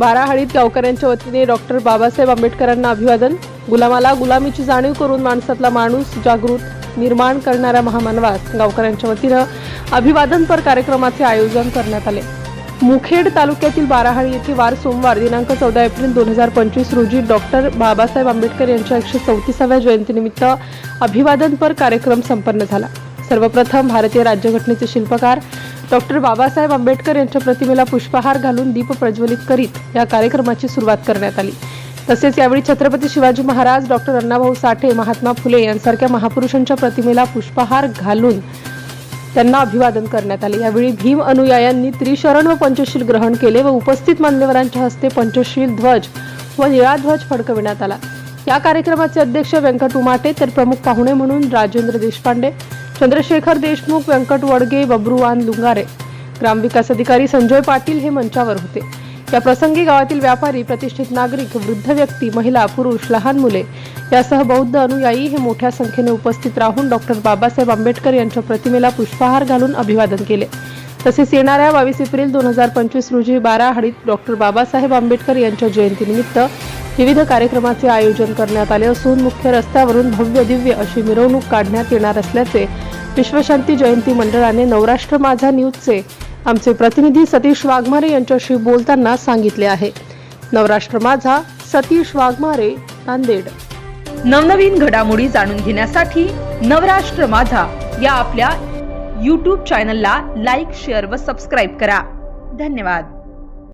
बाराहळीत गावकऱ्यांच्या वतीने डॉक्टर बाबासाहेब आंबेडकरांना अभिवादन. गुलामाला गुलामीची जाणीव करून माणसातला माणूस जागृत निर्माण करणाऱ्या महामानवास गावकऱ्यांच्या वतीनं अभिवादनपर कार्यक्रमाचे आयोजन करण्यात आले. मुखेड तालुक्यातील बाराहाळी येथे वार सोमवार दिनांक चौदा एप्रिल दोन हजार पंचवीस रोजी डॉक्टर बाबासाहेब आंबेडकर यांच्या एकशे चौतीसाव्या जयंतीनिमित्त अभिवादनपर कार्यक्रम संपन्न झाला. सर्वप्रथम भारतीय राज्यघटनेचे शिल्पकार डॉक्टर बाबासाहेब आंबेडकर यांच्या प्रतिमेला पुष्पहार घालून दीप प्रज्वलित करीत या कार्यक्रमाची सुरुवात करण्यात आली. तसेच यावेळी छत्रपती शिवाजी महाराज डॉक्टर अण्णाभाऊ साठे महात्मा फुले यांसारख्या महापुरुषांच्या प्रतिमेला पुष्पहार घालून त्यांना अभिवादन करण्यात आले. यावेळी भीम अनुयायांनी त्रिशरण व पंचशील ग्रहण केले व उपस्थित मान्यवरांच्या हस्ते पंचशील ध्वज व निळा ध्वज फडकविण्यात आला. या कार्यक्रमाचे अध्यक्ष व्यंकट उमाटे तर प्रमुख पाहुणे म्हणून राजेंद्र देशपांडे चंद्रशेखर देशमुख व्यंकट वडगे बब्रुवान लुंगारे. ग्रामविकास अधिकारी संजय पाटील हे मंचावर होते. या प्रसंगी गावातील व्यापारी प्रतिष्ठित नागरिक वृद्ध व्यक्ती महिला पुरुष लहान मुले यासह बौद्ध अनुयायी हे मोठ्या संख्येने उपस्थित राहून डॉक्टर बाबासाहेब आंबेडकर यांच्या प्रतिमेला पुष्पहार घालून अभिवादन केले. तसेच येणाऱ्या बावीस एप्रिल दोन हजार पंचवीस रोजी बारा हडीत डॉक्टर बाबासाहेब आंबेडकर यांच्या जयंतीनिमित्त विविध कार्यक्रमाचे आयोजन करण्यात आले असून मुख्य रस्त्यावरून भव्य दिव्य अशी मिरवणूक काढण्यात येणार असल्याचे विश्वशांती जयंती मंडळाने नवराष्ट्र माझा न्यूजचे आमचे प्रतिनिधी सतीश वाघमारे यांच्याशी बोलताना सांगितले आहे. नवराष्ट्र माझा सतीश वाघमारे नांदेड. नवनवीन घडामोडी जाणून घेण्यासाठी नवराष्ट्र माझा या आपल्या यूट्यूब चॅनलला लाईक शेअर व सबस्क्राईब करा. धन्यवाद.